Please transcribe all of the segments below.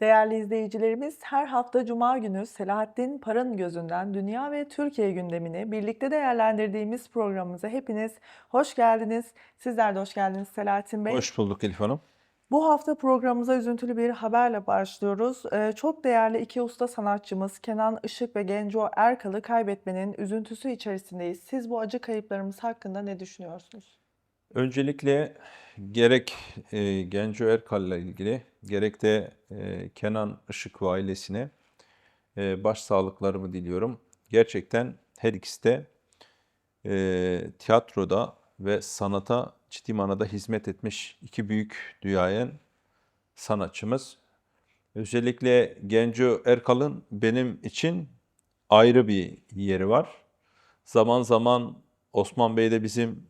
Değerli izleyicilerimiz, her hafta Cuma günü Selahattin Paranın Gözünden dünya ve Türkiye gündemini birlikte değerlendirdiğimiz programımıza hepiniz hoş geldiniz. Sizler de hoş geldiniz Selahattin Bey. Hoş bulduk Elif Hanım. Bu hafta programımıza üzüntülü bir haberle başlıyoruz. Ee, çok değerli iki usta sanatçımız Kenan Işık ve Genco Erkal'ı kaybetmenin üzüntüsü içerisindeyiz. Siz bu acı kayıplarımız hakkında ne düşünüyorsunuz? Öncelikle gerek e, Genco Erkal'la ilgili gerek de e, Kenan Işık ve ailesine e, başsağlıklarımı diliyorum. Gerçekten her ikisi de e, tiyatroda ve sanata ciddi manada hizmet etmiş iki büyük duayen sanatçımız. Özellikle Genco Erkal'ın benim için ayrı bir yeri var. Zaman zaman Osman Bey'de bizim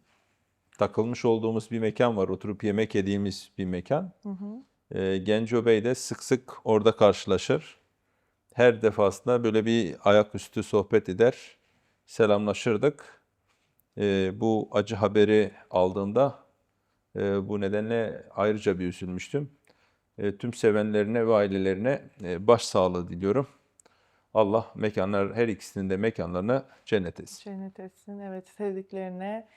takılmış olduğumuz bir mekan var. Oturup yemek yediğimiz bir mekan. Hı hı. Ee, Genco Bey de sık sık orada karşılaşır. Her defasında böyle bir ayaküstü sohbet eder, selamlaşırdık. Ee, bu acı haberi aldığımda e, bu nedenle ayrıca bir üzülmüştüm. E, tüm sevenlerine ve ailelerine e, başsağlığı diliyorum. Allah mekanlar her ikisinin de mekanlarını cennet etsin. Cennet etsin. Evet, sevdiklerine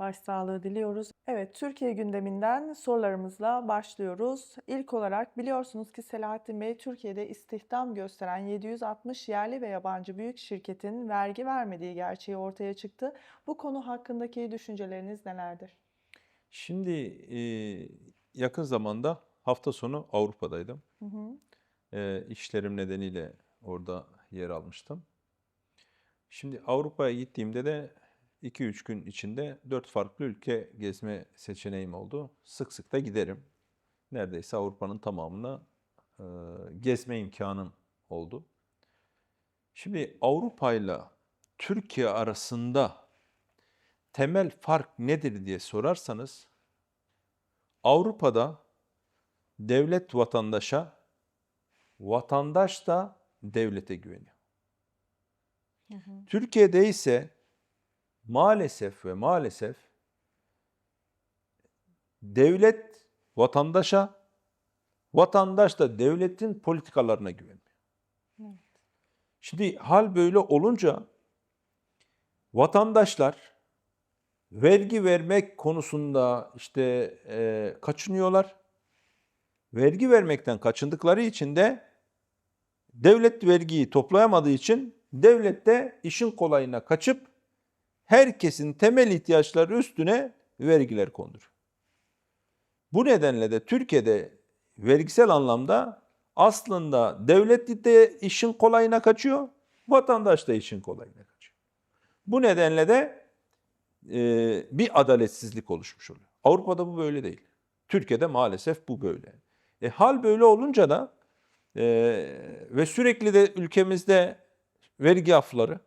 başsağlığı diliyoruz. Evet, Türkiye gündeminden sorularımızla başlıyoruz. İlk olarak biliyorsunuz ki Selahattin Bey Türkiye'de istihdam gösteren 760 yerli ve yabancı büyük şirketin vergi vermediği gerçeği ortaya çıktı. Bu konu hakkındaki düşünceleriniz nelerdir? Şimdi e, yakın zamanda hafta sonu Avrupa'daydım. Hı hı. E, işlerim nedeniyle orada yer almıştım. Şimdi Avrupa'ya gittiğimde de 2-3 gün içinde 4 farklı ülke gezme seçeneğim oldu. Sık sık da giderim. Neredeyse Avrupa'nın tamamını e, gezme imkanım oldu. Şimdi Avrupa ile Türkiye arasında temel fark nedir diye sorarsanız Avrupa'da devlet vatandaşa, vatandaş da devlete güveniyor. Hı hı. Türkiye'de ise maalesef ve maalesef devlet vatandaşa, vatandaş da devletin politikalarına güveniyor. Evet. Şimdi hal böyle olunca vatandaşlar vergi vermek konusunda işte e, kaçınıyorlar. Vergi vermekten kaçındıkları için de devlet vergiyi toplayamadığı için devlet de işin kolayına kaçıp herkesin temel ihtiyaçları üstüne vergiler kondur. Bu nedenle de Türkiye'de vergisel anlamda aslında devlet de işin kolayına kaçıyor, vatandaş da işin kolayına kaçıyor. Bu nedenle de e, bir adaletsizlik oluşmuş oluyor. Avrupa'da bu böyle değil. Türkiye'de maalesef bu böyle. E, hal böyle olunca da e, ve sürekli de ülkemizde vergi afları,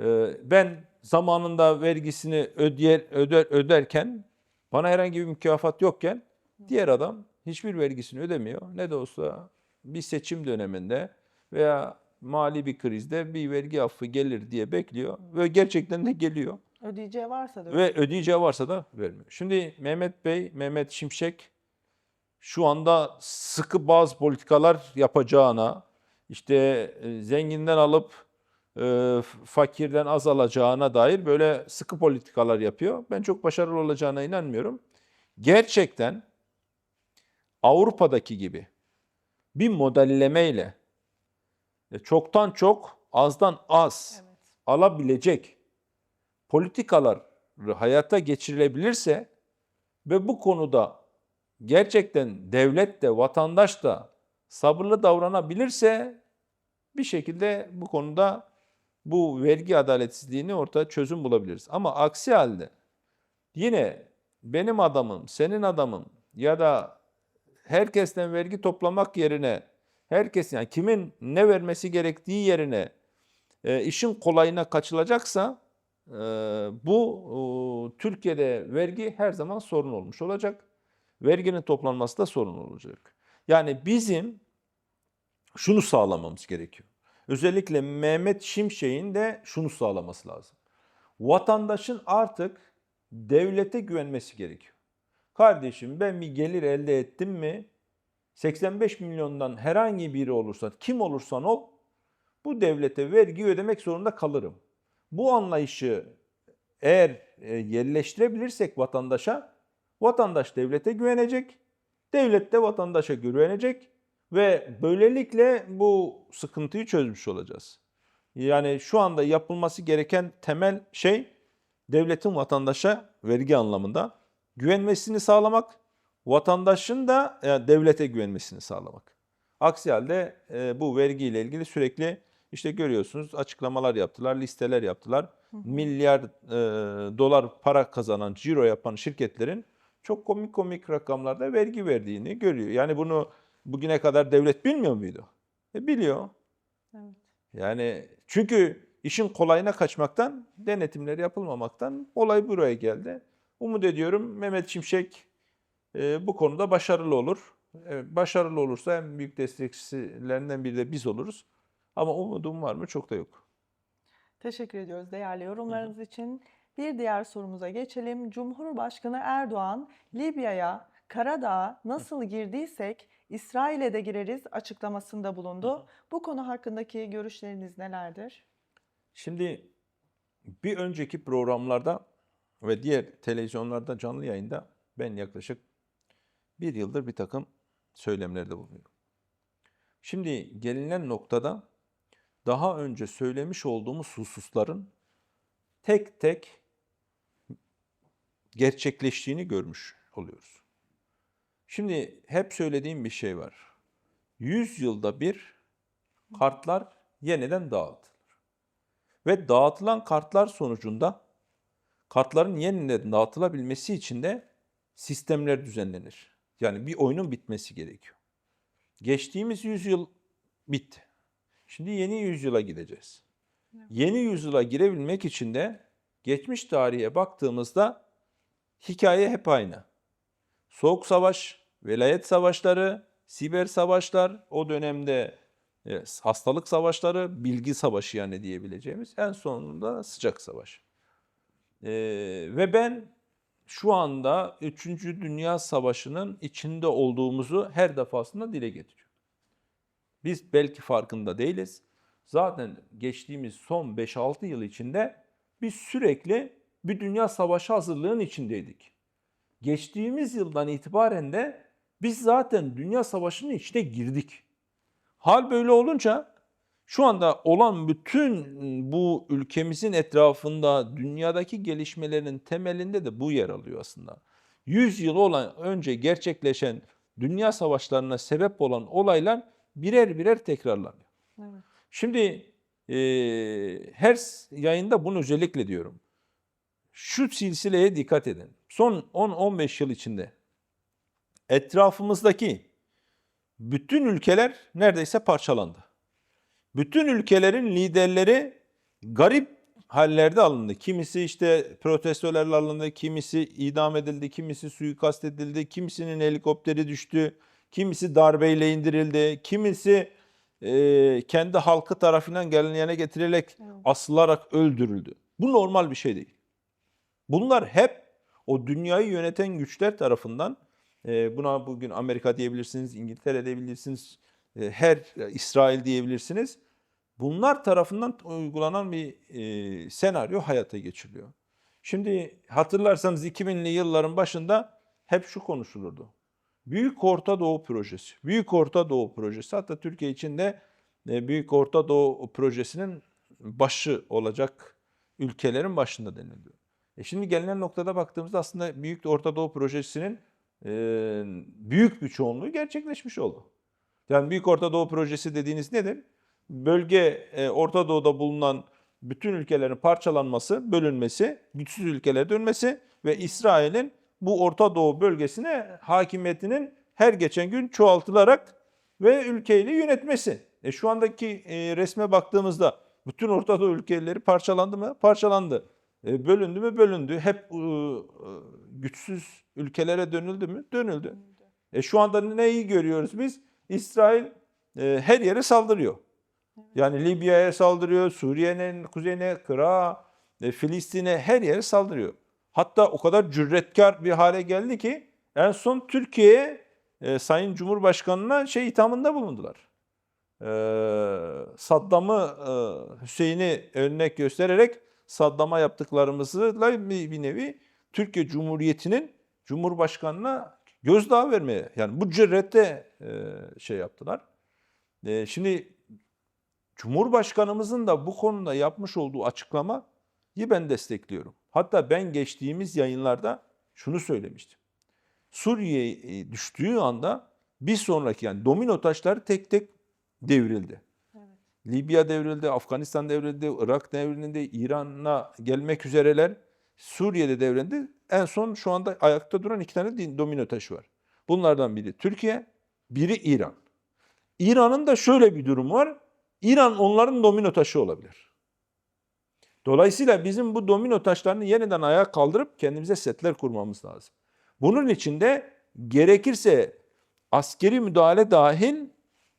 e, ben zamanında vergisini ödeyer, öder, öderken bana herhangi bir mükafat yokken diğer adam hiçbir vergisini ödemiyor. Ne de olsa bir seçim döneminde veya mali bir krizde bir vergi affı gelir diye bekliyor ve gerçekten de geliyor. Ödeyeceği varsa da Ve ödeyeceği varsa da vermiyor. Şimdi Mehmet Bey, Mehmet Şimşek şu anda sıkı bazı politikalar yapacağına, işte e, zenginden alıp e, fakirden az alacağına dair böyle sıkı politikalar yapıyor. Ben çok başarılı olacağına inanmıyorum. Gerçekten Avrupa'daki gibi bir modellemeyle e, çoktan çok, azdan az Evet. alabilecek politikalar hayata geçirilebilirse ve bu konuda gerçekten devlet de vatandaş da sabırlı davranabilirse bir şekilde bu konuda bu vergi adaletsizliğini ortaya çözüm bulabiliriz. Ama aksi halde yine benim adamım, senin adamım ya da herkesten vergi toplamak yerine herkes yani kimin ne vermesi gerektiği yerine e, işin kolayına kaçılacaksa e, bu e, Türkiye'de vergi her zaman sorun olmuş olacak. Verginin toplanması da sorun olacak. Yani bizim şunu sağlamamız gerekiyor. Özellikle Mehmet Şimşek'in de şunu sağlaması lazım. Vatandaşın artık devlete güvenmesi gerekiyor. Kardeşim ben bir gelir elde ettim mi 85 milyondan herhangi biri olursa, kim olursan ol, bu devlete vergi ödemek zorunda kalırım. Bu anlayışı eğer e, yerleştirebilirsek vatandaşa, vatandaş devlete güvenecek, devlet de vatandaşa güvenecek ve böylelikle bu sıkıntıyı çözmüş olacağız. Yani şu anda yapılması gereken temel şey devletin vatandaşa vergi anlamında güvenmesini sağlamak, vatandaşın da e, devlete güvenmesini sağlamak. Aksi halde e, bu vergiyle ilgili sürekli işte görüyorsunuz açıklamalar yaptılar, listeler yaptılar. Milyar e, dolar para kazanan, ciro yapan şirketlerin çok komik komik rakamlarda vergi verdiğini görüyor. Yani bunu bugüne kadar devlet bilmiyor muydu? E, biliyor. Evet. Yani çünkü işin kolayına kaçmaktan, denetimleri yapılmamaktan olay buraya geldi. Umut ediyorum Mehmet Şimşek e, bu konuda başarılı olur. Evet, başarılı olursa en büyük destekçilerinden biri de biz oluruz. Ama umudum var mı? Çok da yok. Teşekkür ediyoruz değerli yorumlarınız için. Bir diğer sorumuza geçelim. Cumhurbaşkanı Erdoğan, Libya'ya, Karadağ'a nasıl girdiysek İsrail'e de gireriz açıklamasında bulundu. Bu konu hakkındaki görüşleriniz nelerdir? Şimdi bir önceki programlarda ve diğer televizyonlarda canlı yayında ben yaklaşık bir yıldır bir takım söylemlerde bulunuyorum. Şimdi gelinen noktada daha önce söylemiş olduğumuz hususların tek tek gerçekleştiğini görmüş oluyoruz. Şimdi hep söylediğim bir şey var. 100 yılda bir kartlar yeniden dağıtılır. Ve dağıtılan kartlar sonucunda kartların yeniden dağıtılabilmesi için de sistemler düzenlenir. Yani bir oyunun bitmesi gerekiyor. Geçtiğimiz yüzyıl bitti. Şimdi yeni yüzyıla gideceğiz. Yeni yüzyıla girebilmek için de geçmiş tarihe baktığımızda hikaye hep aynı. Soğuk Savaş, velayet savaşları, siber savaşlar, o dönemde e, hastalık savaşları, bilgi savaşı yani diyebileceğimiz en sonunda sıcak savaş. E, ve ben şu anda 3. Dünya Savaşı'nın içinde olduğumuzu her defasında dile getiriyorum. Biz belki farkında değiliz. Zaten geçtiğimiz son 5-6 yıl içinde biz sürekli bir dünya savaşı hazırlığın içindeydik. Geçtiğimiz yıldan itibaren de biz zaten dünya savaşının içine girdik. Hal böyle olunca şu anda olan bütün bu ülkemizin etrafında dünyadaki gelişmelerin temelinde de bu yer alıyor aslında. 100 yıl olan önce gerçekleşen dünya savaşlarına sebep olan olaylar birer birer tekrarlanıyor. Evet. Şimdi e, her yayında bunu özellikle diyorum. Şu silsileye dikkat edin. Son 10-15 yıl içinde etrafımızdaki bütün ülkeler neredeyse parçalandı. Bütün ülkelerin liderleri garip hallerde alındı. Kimisi işte protestolarla alındı, kimisi idam edildi, kimisi suikast edildi, kimisinin helikopteri düştü, kimisi darbeyle indirildi, kimisi e, kendi halkı tarafından gelinliğine getirilerek asılarak öldürüldü. Bu normal bir şey değil. Bunlar hep o dünyayı yöneten güçler tarafından e, buna bugün Amerika diyebilirsiniz, İngiltere diyebilirsiniz, e, her e, İsrail diyebilirsiniz. Bunlar tarafından uygulanan bir senaryo hayata geçiriliyor. Şimdi hatırlarsanız 2000'li yılların başında hep şu konuşulurdu. Büyük Orta Doğu Projesi. Büyük Orta Doğu Projesi. Hatta Türkiye içinde e, Büyük Orta Doğu Projesi'nin başı olacak ülkelerin başında deniliyor. E şimdi gelinen noktada baktığımızda aslında Büyük Orta Doğu Projesi'nin e, büyük bir çoğunluğu gerçekleşmiş oldu. Yani Büyük Orta Doğu Projesi dediğiniz nedir? Bölge e, Orta Doğu'da bulunan bütün ülkelerin parçalanması, bölünmesi, güçsüz ülkelere dönmesi ve İsrail'in bu Orta Doğu bölgesine hakimiyetinin her geçen gün çoğaltılarak ve ülkeyi yönetmesi. E şu andaki e, resme baktığımızda bütün Orta Doğu ülkeleri parçalandı mı? Parçalandı. E, bölündü mü? Bölündü. Hep e, e, güçsüz ülkelere dönüldü mü? Dönüldü. E şu anda neyi görüyoruz biz? İsrail her yere saldırıyor. Yani Libya'ya saldırıyor, Suriye'nin kuzeyine, Kıra, Filistin'e her yere saldırıyor. Hatta o kadar cüretkar bir hale geldi ki en son Türkiye'ye e, Sayın Cumhurbaşkanı'na şey ithamında bulundular. E, Saddam'ı, e, Hüseyin'i örnek göstererek Saddam'a yaptıklarımızla bir, nevi Türkiye Cumhuriyeti'nin Cumhurbaşkanı'na gözdağı vermeye yani bu cürette e, şey yaptılar. E, şimdi Cumhurbaşkanımızın da bu konuda yapmış olduğu açıklamayı ben destekliyorum. Hatta ben geçtiğimiz yayınlarda şunu söylemiştim. Suriye e, düştüğü anda bir sonraki yani domino taşları tek tek devrildi. Libya devrildi, Afganistan devrildi, Irak devrildi, İran'a gelmek üzereler. Suriye'de devrildi. En son şu anda ayakta duran iki tane domino taşı var. Bunlardan biri Türkiye, biri İran. İran'ın da şöyle bir durum var. İran onların domino taşı olabilir. Dolayısıyla bizim bu domino taşlarını yeniden ayağa kaldırıp kendimize setler kurmamız lazım. Bunun için de gerekirse askeri müdahale dahil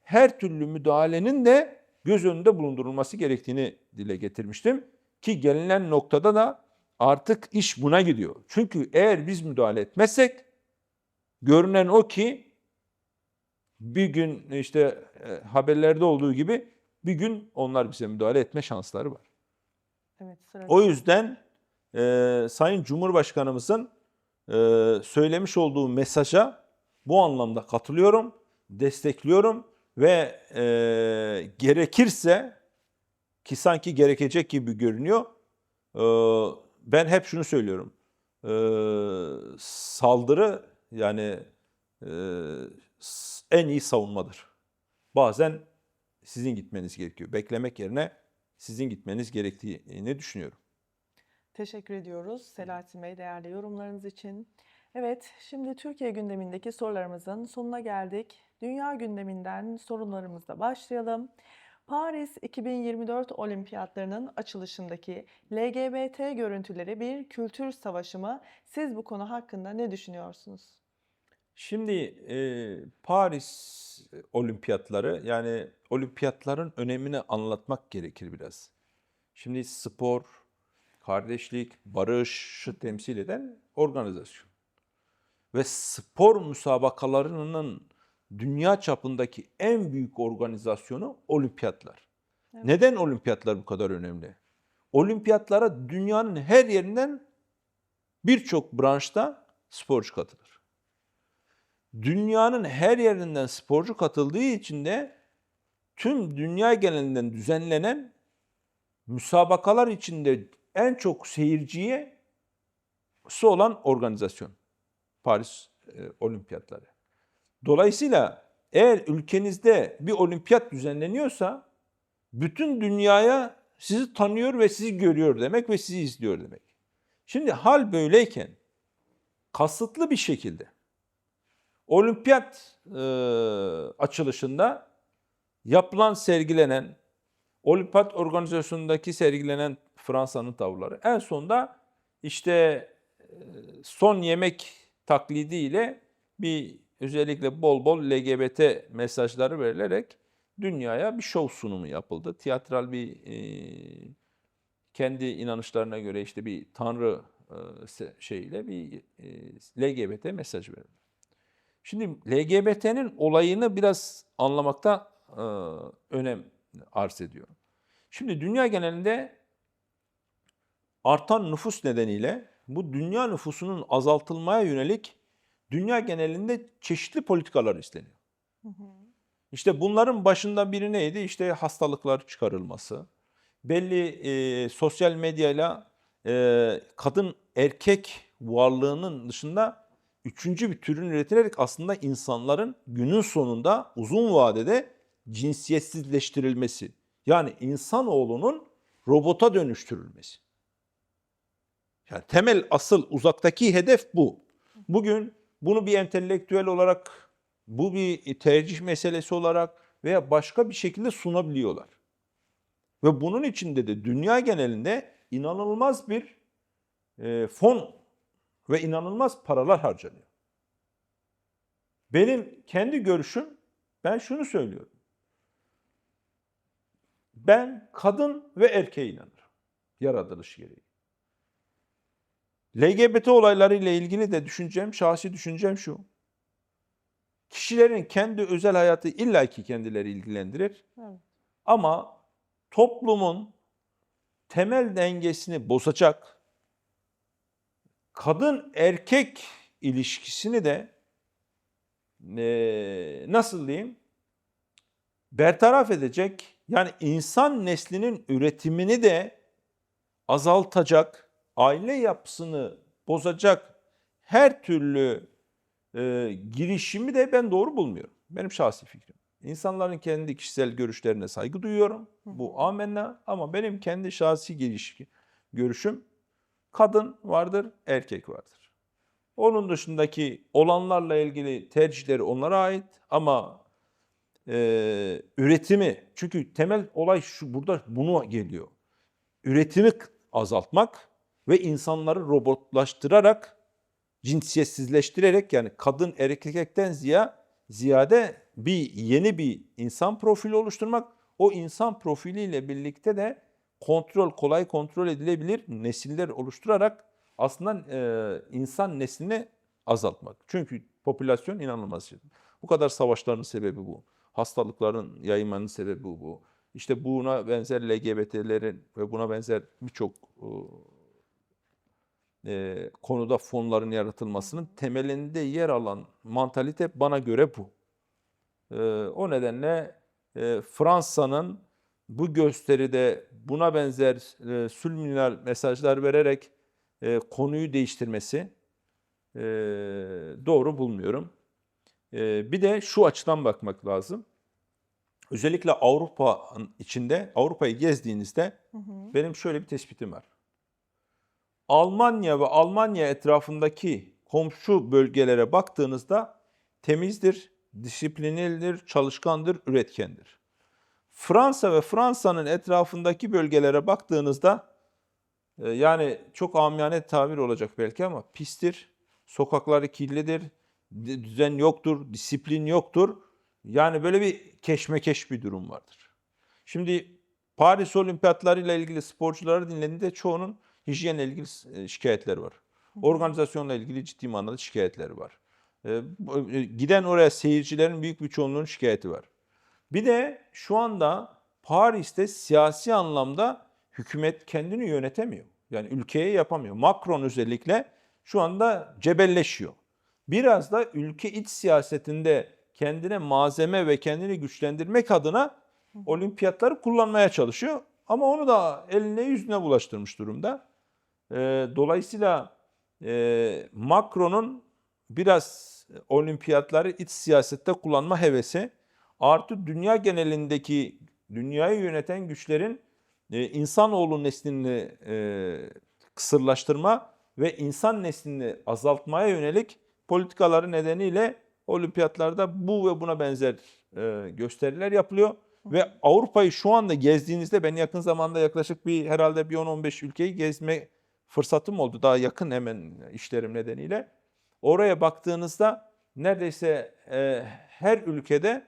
her türlü müdahalenin de göz önünde bulundurulması gerektiğini dile getirmiştim. Ki gelinen noktada da artık iş buna gidiyor. Çünkü eğer biz müdahale etmezsek görünen o ki bir gün işte e, haberlerde olduğu gibi bir gün onlar bize müdahale etme şansları var. Evet, sırada. O yüzden e, Sayın Cumhurbaşkanımızın e, söylemiş olduğu mesaja bu anlamda katılıyorum, destekliyorum ve e, gerekirse ki sanki gerekecek gibi görünüyor. e, ben hep şunu söylüyorum. E, saldırı yani e, en iyi savunmadır. Bazen sizin gitmeniz gerekiyor. Beklemek yerine sizin gitmeniz gerektiğini düşünüyorum. Teşekkür ediyoruz Selahattin Bey değerli yorumlarınız için. Evet, şimdi Türkiye gündemindeki sorularımızın sonuna geldik. Dünya gündeminden sorunlarımızla başlayalım. Paris 2024 Olimpiyatlarının açılışındaki LGBT görüntüleri bir kültür savaşı mı? Siz bu konu hakkında ne düşünüyorsunuz? Şimdi e, Paris olimpiyatları yani olimpiyatların önemini anlatmak gerekir biraz. Şimdi spor, kardeşlik, barışı temsil eden organizasyon. Ve spor müsabakalarının dünya çapındaki en büyük organizasyonu olimpiyatlar. Evet. Neden olimpiyatlar bu kadar önemli? Olimpiyatlara dünyanın her yerinden birçok branşta sporcu katılır dünyanın her yerinden sporcu katıldığı için de tüm dünya genelinden düzenlenen müsabakalar içinde en çok seyirciye su olan organizasyon. Paris e, Olimpiyatları. Dolayısıyla eğer ülkenizde bir olimpiyat düzenleniyorsa bütün dünyaya sizi tanıyor ve sizi görüyor demek ve sizi izliyor demek. Şimdi hal böyleyken kasıtlı bir şekilde olimpiyat e, açılışında yapılan sergilenen olimpiyat organizasyonundaki sergilenen Fransa'nın tavırları en sonda işte e, son yemek taklidiyle bir özellikle bol bol LGBT mesajları verilerek dünyaya bir şov sunumu yapıldı. Tiyatral bir e, kendi inanışlarına göre işte bir tanrı e, şeyiyle bir e, LGBT mesaj verildi. Şimdi LGBT'nin olayını biraz anlamakta e, önem arz ediyor. Şimdi dünya genelinde artan nüfus nedeniyle bu dünya nüfusunun azaltılmaya yönelik dünya genelinde çeşitli politikalar isteniyor. İşte bunların başında biri neydi? İşte hastalıklar çıkarılması. Belli e, sosyal medyayla e, kadın erkek varlığının dışında üçüncü bir türün üretilerek aslında insanların günün sonunda uzun vadede cinsiyetsizleştirilmesi. Yani insanoğlunun robota dönüştürülmesi. Yani temel asıl uzaktaki hedef bu. Bugün bunu bir entelektüel olarak, bu bir tercih meselesi olarak veya başka bir şekilde sunabiliyorlar. Ve bunun içinde de dünya genelinde inanılmaz bir e, fon ve inanılmaz paralar harcanıyor. Benim kendi görüşüm, ben şunu söylüyorum. Ben kadın ve erkeğe inanırım. Yaratılış gereği. LGBT olayları ile ilgili de düşüncem, şahsi düşüncem şu. Kişilerin kendi özel hayatı illaki kendileri ilgilendirir. Evet. Ama toplumun temel dengesini bozacak kadın erkek ilişkisini de eee, nasıl diyeyim bertaraf edecek yani insan neslinin üretimini de azaltacak, aile yapısını bozacak her türlü e, girişimi de ben doğru bulmuyorum. Benim şahsi fikrim. İnsanların kendi kişisel görüşlerine saygı duyuyorum. Bu amenna ama benim kendi şahsi giriş, görüşüm kadın vardır, erkek vardır. Onun dışındaki olanlarla ilgili tercihleri onlara ait ama e, üretimi çünkü temel olay şu burada bunu geliyor. Üretimi azaltmak ve insanları robotlaştırarak cinsiyetsizleştirerek yani kadın erkekten ziya ziyade bir yeni bir insan profili oluşturmak. O insan profiliyle birlikte de kontrol kolay kontrol edilebilir nesiller oluşturarak aslında e, insan neslini azaltmak. Çünkü popülasyon inanılmaz. Bu kadar savaşların sebebi bu. Hastalıkların yayılmanın sebebi bu. İşte buna benzer LGBT'lerin ve buna benzer birçok e, e, konuda fonların yaratılmasının temelinde yer alan mantalite bana göre bu. E, o nedenle e, Fransa'nın bu gösteride buna benzer e, subliminal mesajlar vererek e, konuyu değiştirmesi e, doğru bulmuyorum. E, bir de şu açıdan bakmak lazım. Özellikle Avrupa'nın içinde, Avrupa'yı gezdiğinizde benim şöyle bir tespitim var. Almanya ve Almanya etrafındaki komşu bölgelere baktığınızda temizdir, disiplinlidir, çalışkandır, üretkendir. Fransa ve Fransa'nın etrafındaki bölgelere baktığınızda e, yani çok amiyane tabir olacak belki ama pistir, sokakları kirlidir, di- düzen yoktur, disiplin yoktur. Yani böyle bir keşmekeş bir durum vardır. Şimdi Paris Olimpiyatları ile ilgili sporcuları dinlediğinde çoğunun hijyenle ilgili e, şikayetleri var. Organizasyonla ilgili ciddi manada şikayetleri var. E, e, Giden oraya seyircilerin büyük bir çoğunluğunun şikayeti var. Bir de şu anda Paris'te siyasi anlamda hükümet kendini yönetemiyor. Yani ülkeye yapamıyor. Macron özellikle şu anda cebelleşiyor. Biraz da ülke iç siyasetinde kendine malzeme ve kendini güçlendirmek adına olimpiyatları kullanmaya çalışıyor. Ama onu da eline yüzüne bulaştırmış durumda. Ee, dolayısıyla e, Macron'un biraz olimpiyatları iç siyasette kullanma hevesi artı dünya genelindeki dünyayı yöneten güçlerin e, insanoğlu neslini e, kısırlaştırma ve insan neslini azaltmaya yönelik politikaları nedeniyle olimpiyatlarda bu ve buna benzer e, gösteriler yapılıyor. Ve Avrupa'yı şu anda gezdiğinizde ben yakın zamanda yaklaşık bir herhalde bir 10-15 ülkeyi gezme fırsatım oldu. Daha yakın hemen işlerim nedeniyle. Oraya baktığınızda neredeyse e, her ülkede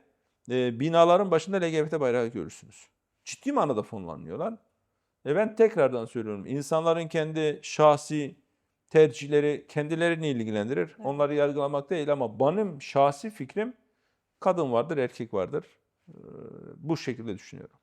e, binaların başında LGBT bayrağı görürsünüz. Ciddi manada fonlanıyorlar. E ben tekrardan söylüyorum. insanların kendi şahsi tercihleri kendilerini ilgilendirir. Onları yargılamak değil ama benim şahsi fikrim kadın vardır, erkek vardır. Ee, Bu şekilde düşünüyorum.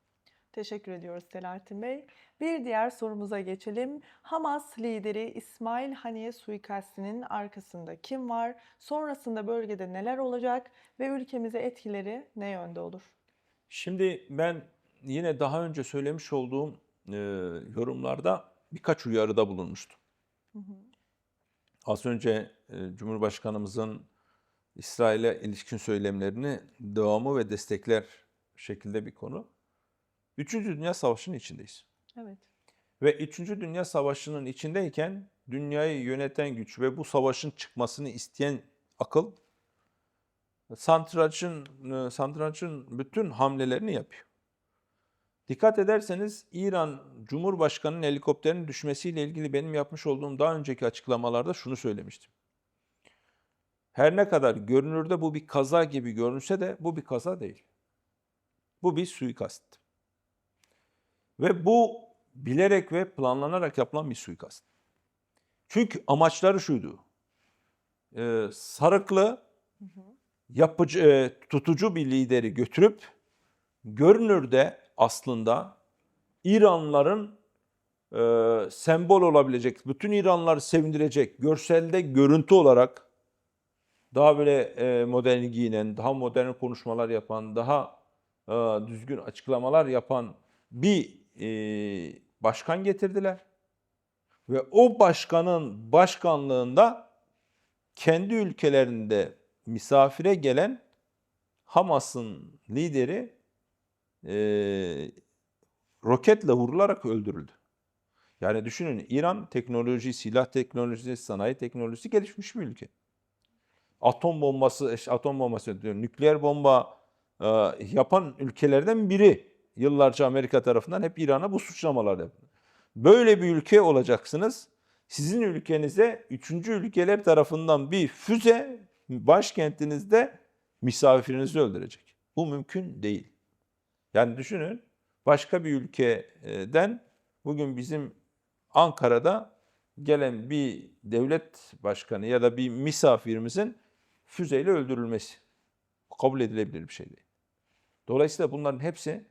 Teşekkür ediyoruz Selahattin Bey. Bir diğer sorumuza geçelim. Hamas lideri İsmail Haniye suikastinin arkasında kim var? Sonrasında bölgede neler olacak ve ülkemize etkileri ne yönde olur? Şimdi ben yine daha önce söylemiş olduğum e, yorumlarda birkaç uyarıda bulunmuştum. Az önce e, Cumhurbaşkanımızın İsrail'e ilişkin söylemlerini devamı ve destekler şekilde bir konu. Üçüncü Dünya Savaşı'nın içindeyiz. Evet. Ve Üçüncü Dünya Savaşı'nın içindeyken dünyayı yöneten güç ve bu savaşın çıkmasını isteyen akıl Santraç'ın e, Santraç'ın bütün hamlelerini yapıyor. Dikkat ederseniz İran Cumhurbaşkanı'nın helikopterinin düşmesiyle ilgili benim yapmış olduğum daha önceki açıklamalarda şunu söylemiştim. Her ne kadar görünürde bu bir kaza gibi görünse de bu bir kaza değil. Bu bir suikast. Ve bu bilerek ve planlanarak yapılan bir suikast. Çünkü amaçları şuydu. Ee, sarıklı yapıcı, e, tutucu bir lideri götürüp görünürde aslında İranlıların e, sembol olabilecek, bütün İranlıları sevindirecek, görselde görüntü olarak daha böyle e, modern giyinen, daha modern konuşmalar yapan, daha e, düzgün açıklamalar yapan bir e, başkan getirdiler. Ve o başkanın başkanlığında kendi ülkelerinde misafire gelen Hamas'ın lideri e, roketle vurularak öldürüldü. Yani düşünün İran teknoloji, silah teknolojisi, sanayi teknolojisi gelişmiş bir ülke. Atom bombası, atom bombası nükleer bomba e, yapan ülkelerden biri. Yıllarca Amerika tarafından hep İran'a bu suçlamalar yapıldı. Böyle bir ülke olacaksınız. Sizin ülkenize üçüncü ülkeler tarafından bir füze başkentinizde misafirinizi öldürecek. Bu mümkün değil. Yani düşünün başka bir ülkeden bugün bizim Ankara'da gelen bir devlet başkanı ya da bir misafirimizin füzeyle öldürülmesi kabul edilebilir bir şey değil. Dolayısıyla bunların hepsi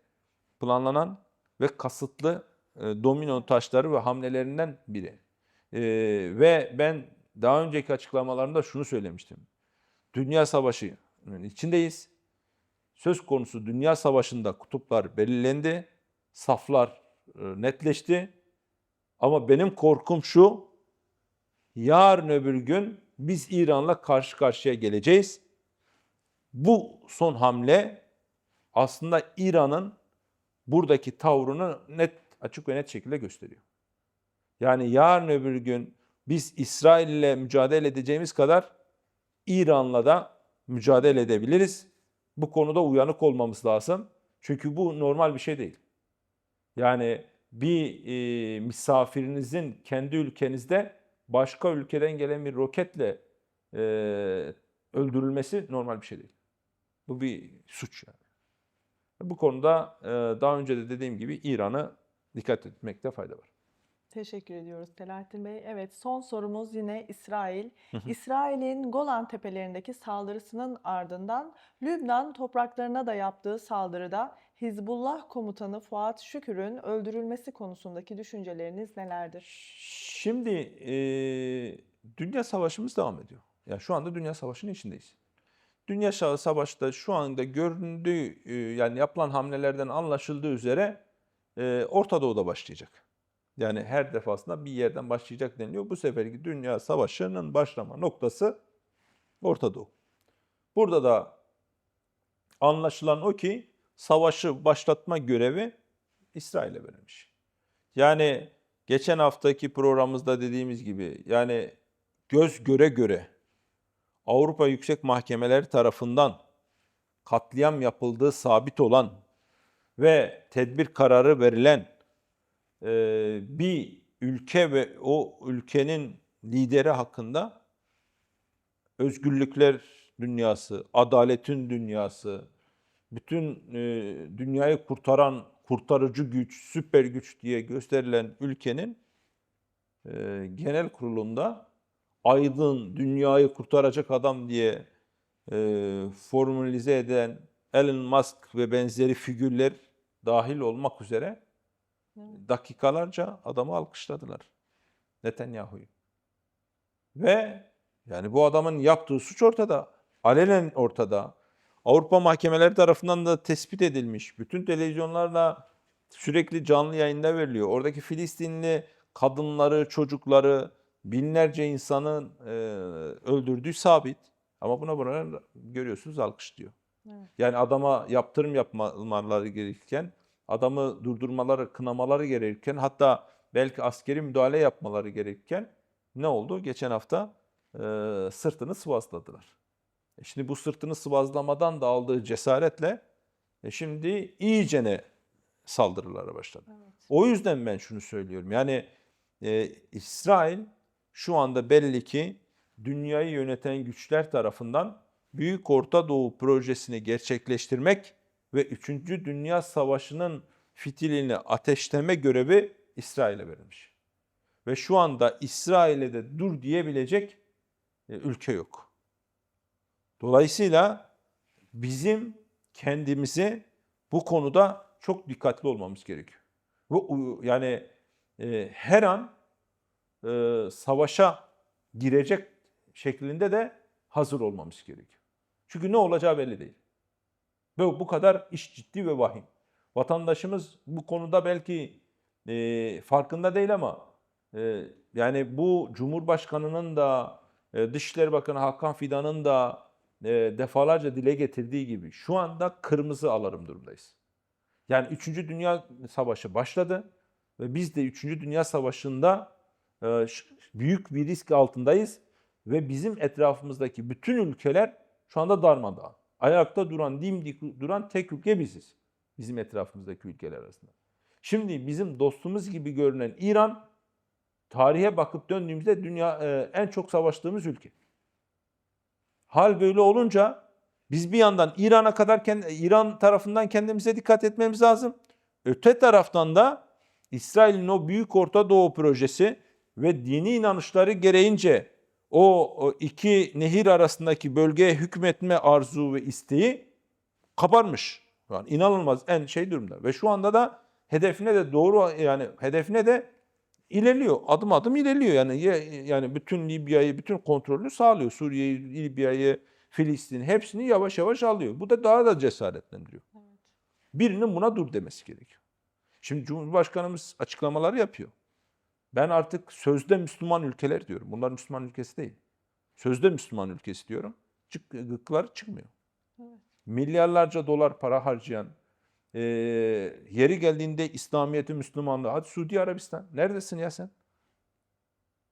planlanan ve kasıtlı e, domino taşları ve hamlelerinden biri. E, ve ben daha önceki açıklamalarımda şunu söylemiştim. Dünya Savaşı'nın içindeyiz. Söz konusu Dünya Savaşı'nda kutuplar belirlendi, saflar e, netleşti. Ama benim korkum şu, yarın öbür gün biz İran'la karşı karşıya geleceğiz. Bu son hamle aslında İran'ın buradaki tavrını net açık ve net şekilde gösteriyor. Yani yarın öbür gün biz İsrail ile mücadele edeceğimiz kadar İran'la da mücadele edebiliriz. Bu konuda uyanık olmamız lazım. Çünkü bu normal bir şey değil. Yani bir e, misafirinizin kendi ülkenizde başka ülkeden gelen bir roketle e, öldürülmesi normal bir şey değil. Bu bir suç yani. Bu konuda e, daha önce de dediğim gibi İran'ı dikkat etmekte fayda var. Teşekkür ediyoruz Selahattin Bey. Evet son sorumuz yine İsrail. İsrail'in Golan Tepelerindeki saldırısının ardından Lübnan topraklarına da yaptığı saldırıda Hizbullah komutanı Fuat Şükür'ün öldürülmesi konusundaki düşünceleriniz nelerdir? Şimdi e, Dünya Savaşımız devam ediyor. Yani şu anda Dünya Savaşı'nın içindeyiz. Dünya Sa- Savaşı'da şu anda göründüğü e, yani yapılan hamlelerden anlaşıldığı üzere e, Orta Doğu'da başlayacak. Yani her defasında bir yerden başlayacak deniliyor. Bu seferki Dünya Savaşı'nın başlama noktası Orta Doğu. Burada da anlaşılan o ki savaşı başlatma görevi İsrail'e verilmiş. Yani geçen haftaki programımızda dediğimiz gibi yani göz göre göre Avrupa Yüksek Mahkemeleri tarafından katliam yapıldığı sabit olan ve tedbir kararı verilen e, bir ülke ve o ülkenin lideri hakkında özgürlükler dünyası, adaletin dünyası, bütün e, dünyayı kurtaran kurtarıcı güç, süper güç diye gösterilen ülkenin e, genel kurulunda aydın, dünyayı kurtaracak adam diye e, formülize eden Elon Musk ve benzeri figürler dahil olmak üzere dakikalarca adamı alkışladılar. Netanyahu'yu. Ve yani bu adamın yaptığı suç ortada. Alenen ortada. Avrupa mahkemeleri tarafından da tespit edilmiş. Bütün televizyonlarla sürekli canlı yayında veriliyor. Oradaki Filistinli kadınları, çocukları, binlerce insanın e, öldürdüğü sabit. Ama buna buna görüyorsunuz alkışlıyor. Evet. Yani adama yaptırım yapmaları gerekirken, adamı durdurmaları, kınamaları gerekirken, hatta belki askeri müdahale yapmaları gerekirken ne oldu? Geçen hafta e, sırtını sıvazladılar. E şimdi bu sırtını sıvazlamadan da aldığı cesaretle e şimdi iyicene saldırılara başladı. Evet. O yüzden ben şunu söylüyorum. Yani e, İsrail şu anda belli ki dünyayı yöneten güçler tarafından Büyük Orta Doğu projesini gerçekleştirmek ve 3. Dünya Savaşı'nın fitilini ateşleme görevi İsrail'e verilmiş. Ve şu anda İsrail'e de dur diyebilecek e, ülke yok. Dolayısıyla bizim kendimizi bu konuda çok dikkatli olmamız gerekiyor. Ve u- yani e, her an e, savaşa girecek şeklinde de hazır olmamız gerekiyor. Çünkü ne olacağı belli değil. Ve bu kadar iş ciddi ve vahim. Vatandaşımız bu konuda belki e, farkında değil ama e, yani bu Cumhurbaşkanı'nın da e, Dışişleri Bakanı Hakan Fidan'ın da e, defalarca dile getirdiği gibi şu anda kırmızı alarm durumdayız. Yani 3. Dünya Savaşı başladı ve biz de 3. Dünya Savaşı'nda büyük bir risk altındayız ve bizim etrafımızdaki bütün ülkeler şu anda darmadağın. Ayakta duran, dimdik duran tek ülke biziz. Bizim etrafımızdaki ülkeler arasında. Şimdi bizim dostumuz gibi görünen İran tarihe bakıp döndüğümüzde dünya e, en çok savaştığımız ülke. Hal böyle olunca biz bir yandan İran'a kadar İran tarafından kendimize dikkat etmemiz lazım. Öte taraftan da İsrail'in o büyük Orta Doğu projesi ve dini inanışları gereğince o, iki nehir arasındaki bölgeye hükmetme arzu ve isteği kabarmış. Yani inanılmaz en şey durumda. Ve şu anda da hedefine de doğru yani hedefine de ilerliyor. Adım adım ilerliyor. Yani yani bütün Libya'yı, bütün kontrolünü sağlıyor. Suriye'yi, Libya'yı, Filistin hepsini yavaş yavaş alıyor. Bu da daha da cesaretlendiriyor. Birinin buna dur demesi gerekiyor. Şimdi Cumhurbaşkanımız açıklamaları yapıyor. Ben artık sözde Müslüman ülkeler diyorum. Bunlar Müslüman ülkesi değil. Sözde Müslüman ülkesi diyorum. Çık, gıkları çıkmıyor. Evet. Milyarlarca dolar para harcayan, eee, yeri geldiğinde İslamiyet'i, Müslümanlığı. Hadi Suudi Arabistan. Neredesin ya sen?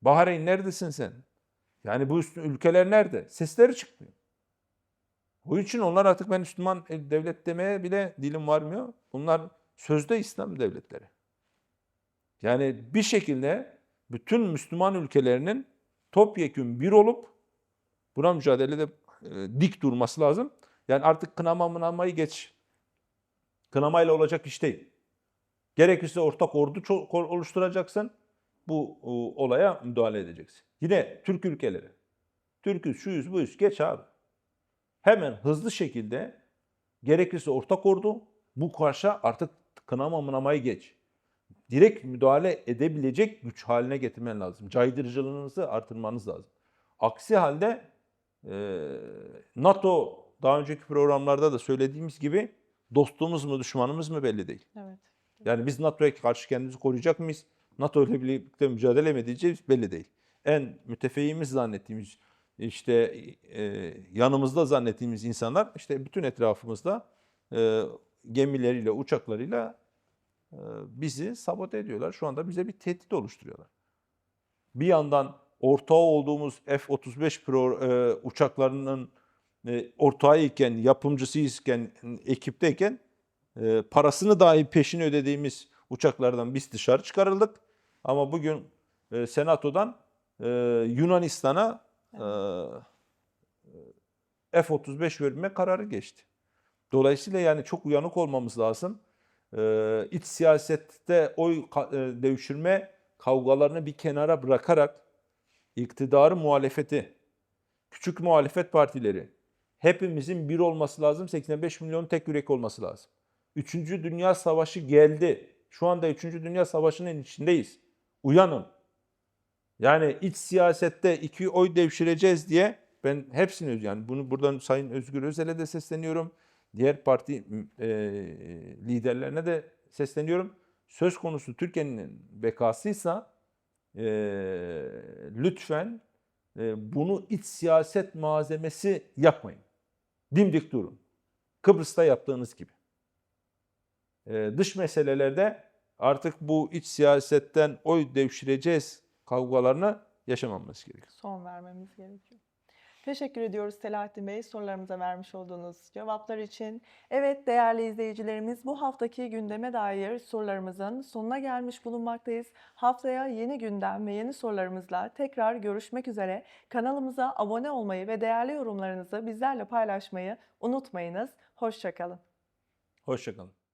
Bahreyn neredesin sen? Yani bu ülkeler nerede? Sesleri çıkmıyor. O için onlar artık ben Müslüman devlet demeye bile dilim varmıyor. Bunlar sözde İslam devletleri. Yani bir şekilde bütün Müslüman ülkelerinin topyekün bir olup buna mücadelede e, dik durması lazım. Yani artık kınama mınamayı geç. Kınamayla olacak iş değil. Gerekirse ortak ordu oluşturacaksın. Bu e, olaya müdahale edeceksin. Yine Türk ülkeleri. Türk'üz, şuyuz, buyuz. Geç abi. Hemen hızlı şekilde gerekirse ortak ordu bu karşı artık kınama mınamayı geç. Direkt müdahale edebilecek güç haline getirmen lazım. Caydırıcılığınızı artırmanız lazım. Aksi halde e, NATO daha önceki programlarda da söylediğimiz gibi dostumuz mu düşmanımız mı belli değil. Evet. Yani biz NATO'ya karşı kendimizi koruyacak mıyız? NATO ile birlikte mücadele mi edeceğiz belli değil. En mütefeyyimiz zannettiğimiz işte e, yanımızda zannettiğimiz insanlar işte bütün etrafımızda e, gemileriyle, uçaklarıyla bizi sabote ediyorlar. Şu anda bize bir tehdit oluşturuyorlar. Bir yandan ortağı olduğumuz F-35 pro, e, uçaklarının e, ortağıyken, yapımcısıyken, ekipteyken e, parasını dahi peşin ödediğimiz uçaklardan biz dışarı çıkarıldık. Ama bugün e, Senato'dan e, Yunanistan'a e, F-35 verme kararı geçti. Dolayısıyla yani çok uyanık olmamız lazım. E, iç siyasette oy e, devşirme kavgalarını bir kenara bırakarak iktidarı muhalefeti, küçük muhalefet partileri hepimizin bir olması lazım. 85 milyon tek yürek olması lazım. Üçüncü Dünya Savaşı geldi. Şu anda Üçüncü Dünya Savaşı'nın içindeyiz. Uyanın. Yani iç siyasette iki oy devşireceğiz diye ben hepsini yani bunu buradan Sayın Özgür Özel'e de sesleniyorum. Diğer parti e, liderlerine de sesleniyorum. Söz konusu Türkiye'nin bekasıysa e, lütfen e, bunu iç siyaset malzemesi yapmayın. Dimdik durun. Kıbrıs'ta yaptığınız gibi. E, dış meselelerde artık bu iç siyasetten oy devşireceğiz kavgalarını yaşamamız gerekiyor. Son vermemiz gerekiyor. Teşekkür ediyoruz Selahattin Bey sorularımıza vermiş olduğunuz cevaplar için. Evet değerli izleyicilerimiz bu haftaki gündeme dair sorularımızın sonuna gelmiş bulunmaktayız. Haftaya yeni gündem ve yeni sorularımızla tekrar görüşmek üzere. Kanalımıza abone olmayı ve değerli yorumlarınızı bizlerle paylaşmayı unutmayınız. Hoşçakalın. Hoşçakalın.